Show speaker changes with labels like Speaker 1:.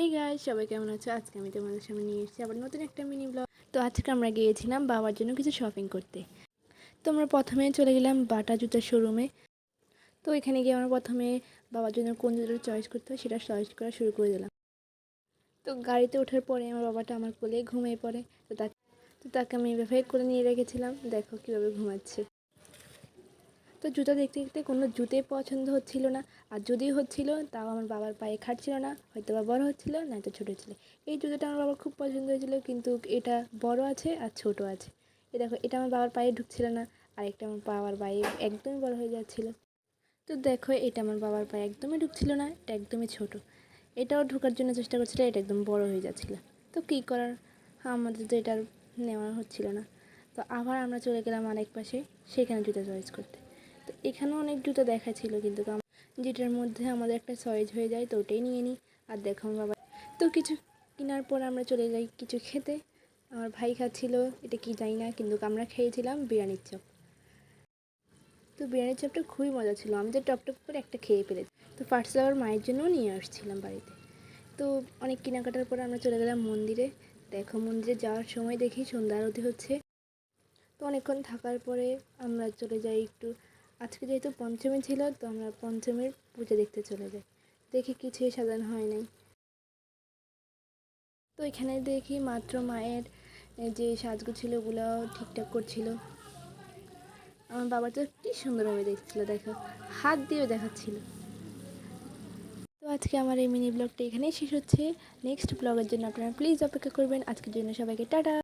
Speaker 1: এই গাইজ সবাই কেমন আছো? আজকে আমি তোমাদের সামনে নিয়ে এসেছি আবার নতুন একটা মিনি ব্লগ তো আজকে আমরা গিয়েছিলাম বাবার জন্য কিছু শপিং করতে। তো আমরা প্রথমে চলে গেলাম বাটা জুতার শোরুমে তো এখানে গিয়ে আমরা প্রথমে বাবার জন্য কোন জুতোটা চয়েস করতে হয় সেটা চয়েস করা শুরু করে দিলাম। তো গাড়িতে ওঠার পরে আমার বাবাটা আমার কোলে ঘুমিয়ে পড়ে। তো তাকে তো তাকে আমি এভাবে করে নিয়ে রেখেছিলাম। দেখো কীভাবে ঘুমাচ্ছে। তো জুতো দেখতে দেখতে কোনো জুতোই পছন্দ হচ্ছিল না। আর যদি হচ্ছিল, তাও আমার বাবার পায়ে খাটছিল না। হয়তো বা বড়ো হচ্ছিল, নয়তো ছোটো ছিল। এই জুতোটা আমার বাবার খুব পছন্দ হয়েছিল, কিন্তু এটা বড় আছে আর ছোট আছে। এ দেখো, এটা আমার বাবার পায়ে ঢুকছিল না, আর একটা আমার বাবার পায়ে একদমই বড় হয়ে যাচ্ছিল। তো দেখো, এটা আমার বাবার পায়ে একদমই ঢুকছিল না, এটা একদমই ছোট। এটাও ঢোকার জন্য চেষ্টা করছিল, এটা একদম বড় হয়ে যাচ্ছিল। তো কী করার? আমাদের তো এটা আর নেওয়া হচ্ছিল না। তো আবার আমরা চলে গেলাম আরেক পাশে, সেখানে জুতো চয়েস করতে। তো এখানেও অনেক জুতো দেখা ছিল, কিন্তু যেটার মধ্যে আমাদের একটা সয়েজ হয়ে যায়, তো ওটাই নিয়ে নিই। আর দেখো বাবা তো কিছু কেনার পর আমরা চলে যাই কিছু খেতে। আমার ভাই খাচ্ছিল, এটা কি জানি না, কিন্তু আমরা খেয়েছিলাম বিরিয়ানির চপ। তো বিরিয়ানির চপটা খুবই মজা ছিল। আমি তো টপ টপ করে একটা খেয়ে ফেলেছি। তো পার্সেল আবার মায়ের জন্যও নিয়ে আসছিলাম বাড়িতে। তো অনেক কেনাকাটার পর আমরা চলে গেলাম মন্দিরে। দেখো মন্দিরে যাওয়ার সময় দেখি সন্ধ্যা আরতি হচ্ছে। তো অনেকক্ষণ থাকার পরে আমরা চলে যাই একটু আজকে যেহেতু পঞ্চমী ছিল, তো আমরা পঞ্চমীর পুজো দেখতে চলে যাই। দেখি কিছুই সাজানো হয় নাই। তো এখানে দেখি মাত্র মায়ের যে সাজগো ছিল, ওগুলো ঠিকঠাক করছিল। আমার বাবা তো কি সুন্দরভাবে দেখছিল, দেখো। হাত দিয়েও দেখাচ্ছিল। তো আজকে আমার এই মিনি ব্লগটা এখানেই শেষ হচ্ছে। নেক্সট ব্লগের জন্য আপনারা প্লিজ অপেক্ষা করবেন। আজকের জন্য সবাইকে টাটা।